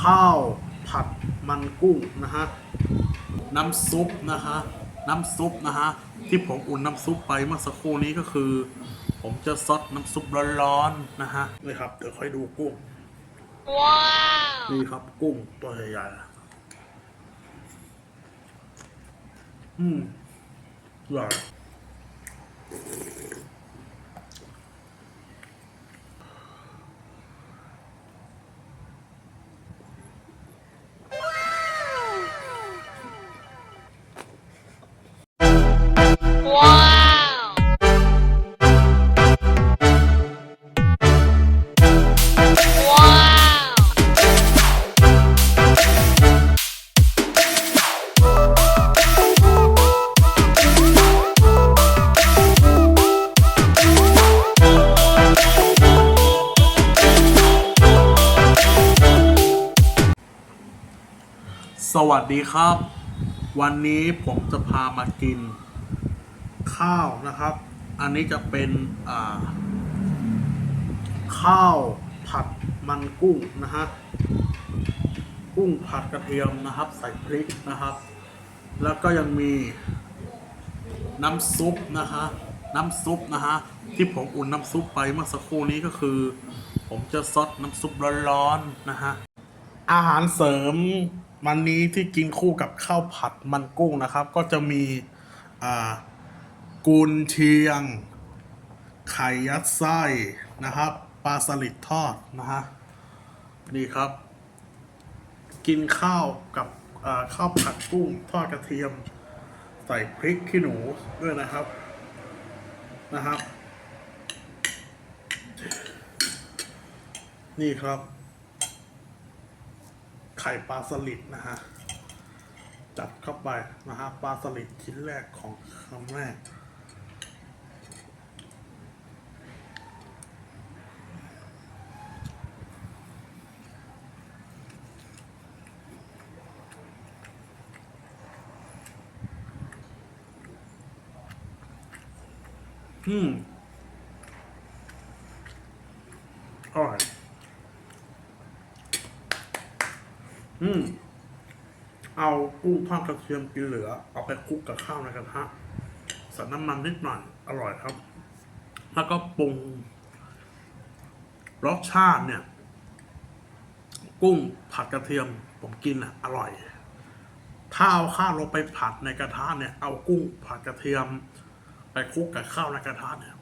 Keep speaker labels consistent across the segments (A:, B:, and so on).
A: ข้าวผัดมันกุ้งนะฮะน้ำซุปนะฮะน้ำซุปนะฮะที่ผมอุ่นน้ำซุปไปเมื่อสักครู่นี้ก็คือ ผมจะซดน้ำซุปร้อนๆนะฮะนี่ครับเดี๋ยวค่อยดูกุ้งนี่ครับกุ้งตัวใหญ่ๆอืมอร่อ วัสดีครับ วันนี้ผมจะพามากิน ข้าวนะครับ อันนี้จะเป็นข้าวผัดมันกุ้งนะฮะกุ้งผัดกระเทียมนะครับ ใส่พริกนะครับ แล้วก็ยังมีน้ำซุปนะฮะน้ำซุปนะฮะที่ผมอุ่นน้ำซุปไปเมื่อสักครู่นี้ก็คือ ผมจะซดน้ำซุปร้อนๆนะฮะอาหารเสริม วันนี้ที่กินคู่กับข้าวผัดมันกุ้งนะครับ ก็จะมีอ่ากุนเชียง ไข่ยัดไส้นะครับปลาสลิดทอดนะฮะนี่ครับ กินข้าวกับข้าวผัดกุ้งทอดกระเทียม ใส่พริกขี้หนูด้วยนะครับนะครับ นี่ครับ ข่ปลาสลิดนะฮะ จัดเข้าไปนะฮะปลาสลิดชิ้นแรกของคำแรกอืมอร่อย อืม เอากุ้งทอดกระเทียมกินเหลือ เอาไปคลุกกับข้าวในกระทะใส่น้ำมันนิดหน่อย อร่อยครับ แล้วก็ปรุงรสชาติเนี่ย กุ้งผัดกระเทียม ผมกินอะ อร่อย ถ้าเอาข้าวลงไปผัดในกระทะเนี่ย เอากุ้งผัดกระเทียม ไปคลุกกับข้าวในกระทะเนี่ย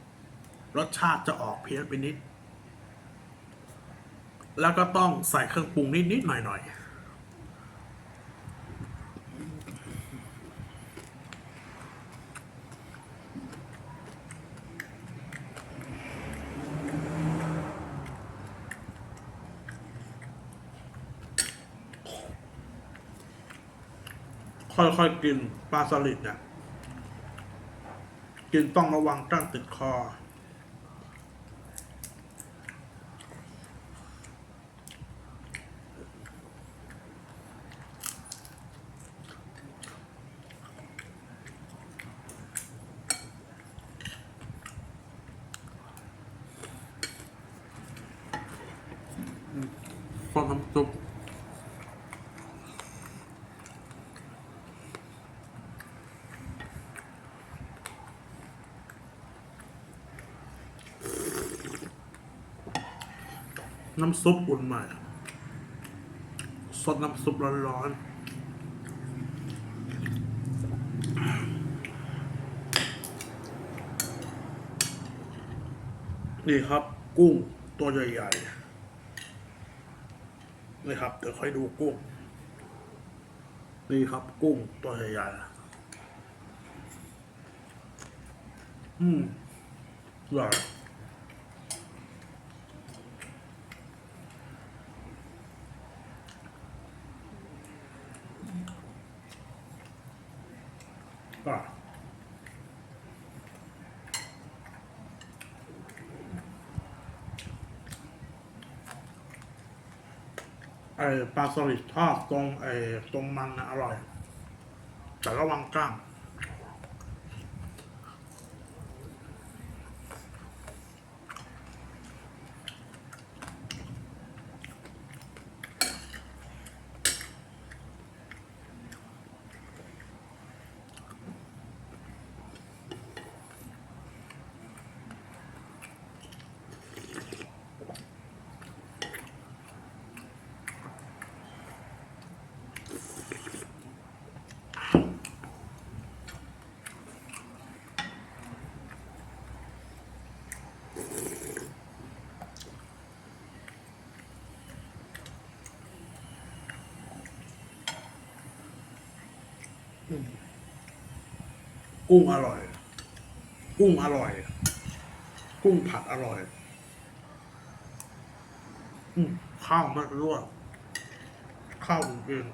A: รสชาติจะออกเพี้ยนไปนิด แล้วก็ต้องใส่เครื่องปรุงนิดนิดๆหน่อยหน่อย ค่อยๆกินปลาสลิดเนี่ยกินต้องระวังกล้งติดคอ น้ำซุปอุ่นใหม่สดน้ำซุปร้อนๆนี่ครับกุ้งตัวใหญ่ๆนี่ครับเดี๋ยวค่อยดูกุ้ง นี่ครับ กุ้งตัวใหญ่ๆอืมอร่อ ปลาสลิดทอดตรงไอ้ตรงมันนะอร่อย แต่ระวังกล้าง กุ้งอร่อย กุ้งอร่อย กุ้งผัดอร่อย อืมข้าวมากด้วยข้าวจริง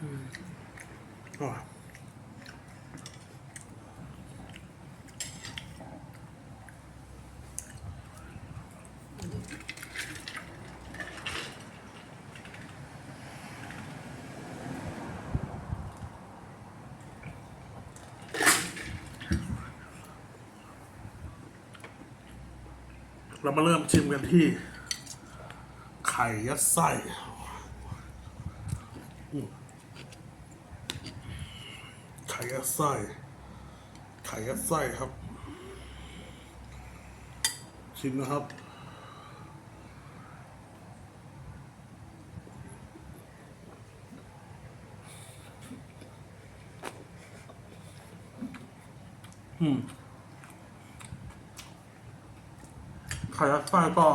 A: ๆอะเรามาเริ่มชิมกันที่ ไข่ยัดไส้อื ข่ยัดไส้ไข่ยัดไส้ครับ ชิมนะครับอืมไข่ยัดไส้ก็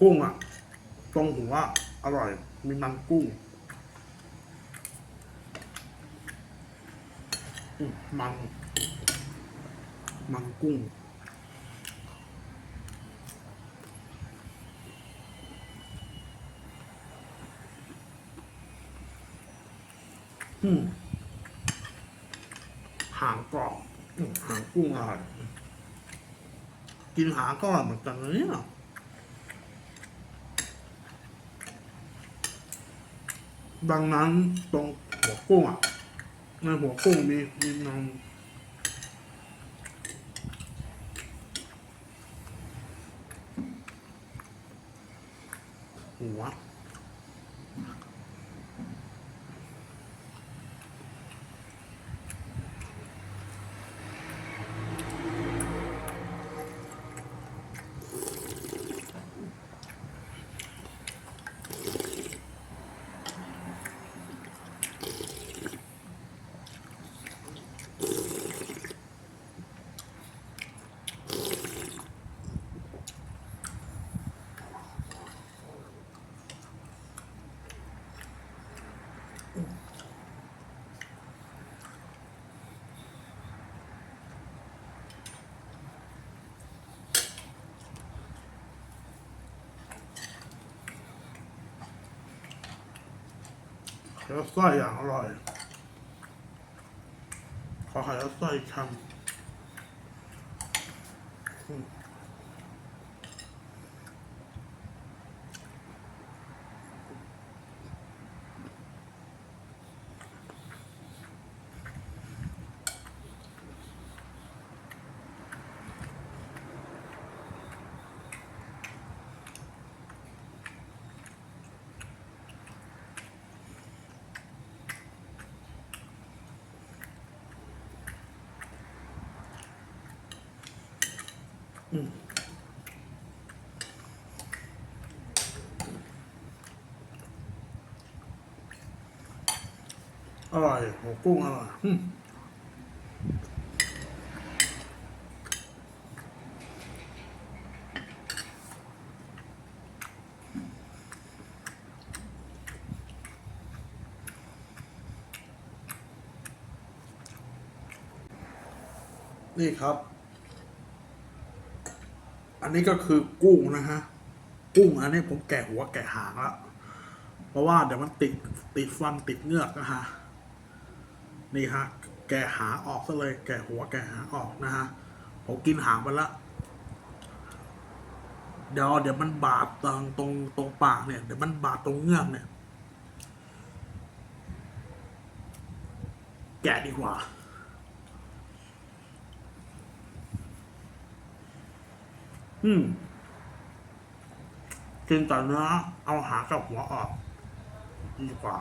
A: กุ้งอะ ตรงหัวอร่อย มีมันกุ้งมัน มันกุ้ง อืมหางกรอบหางกุ้งอร่อยกินหางก็อร่อยเหมือนกันนะเนี่ย ดังนั้นตรงหัวกุ้งอะในหัวกุ้งมีมีนมหัว แล้วไส้อย่างอร่อย ขอไข่แล้วไส้คำ อืมอร่อยหัวกุ้งอร่อยอืมนี่ครับ อันนี้ก็คือกุ้งนะฮะ กุ้งอันนี้ผมแกะหัวแกะหางแล้ว เพราะว่าเดี๋ยวมันติดติดฟันติดเงือกนะฮะ นี่ฮะ แกหาออกซะเลย แกหัวแกหาออกนะฮะ ผมกินหางไปละเดี๋ยวเดี๋ยวมันบาดตรงตรงตรงปากเนี่ยเดี๋ยวมันบาดตรงเงือกเนี่ย แกะดีกว่า อืมกินแต่เนื้อเอาหางกับหัวออก ดีกว่า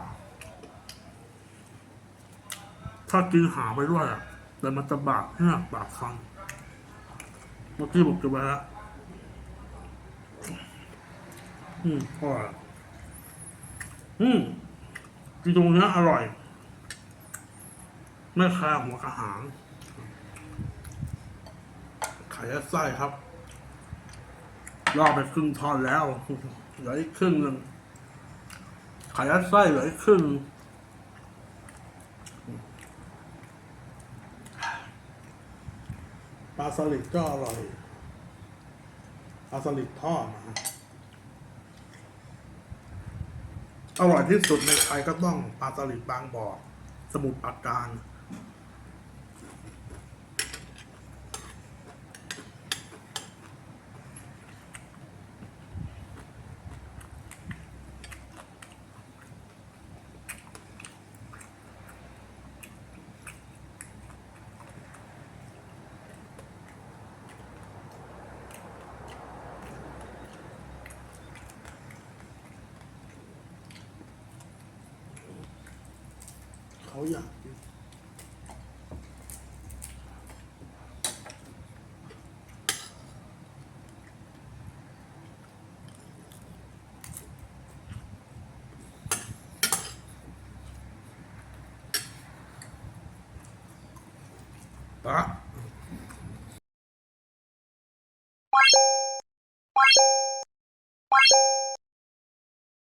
A: ถ้ากินหางไปด้วยอะแต่มันจะบาดเนื้อบาดคันเมื่อกี้ผมกินไปแล้วอืมอร่อยอืมกินตรงเนี้อร่อย ไม่แคร์หัวกระหางไข่ยัดไส้ครับรอไปครึ่งทอนแล้วเหลืออีกครึ่งหนึ่งไข่ยัดไส้เหลืออีกครึ่งหนึ่ง ปลาสลิดก็อร่อยปลาสลิดทอดนะอร่อยที่สุดในไทยก็ต้องปลาสลิดบางบ่อสมุทรปราการ oh 把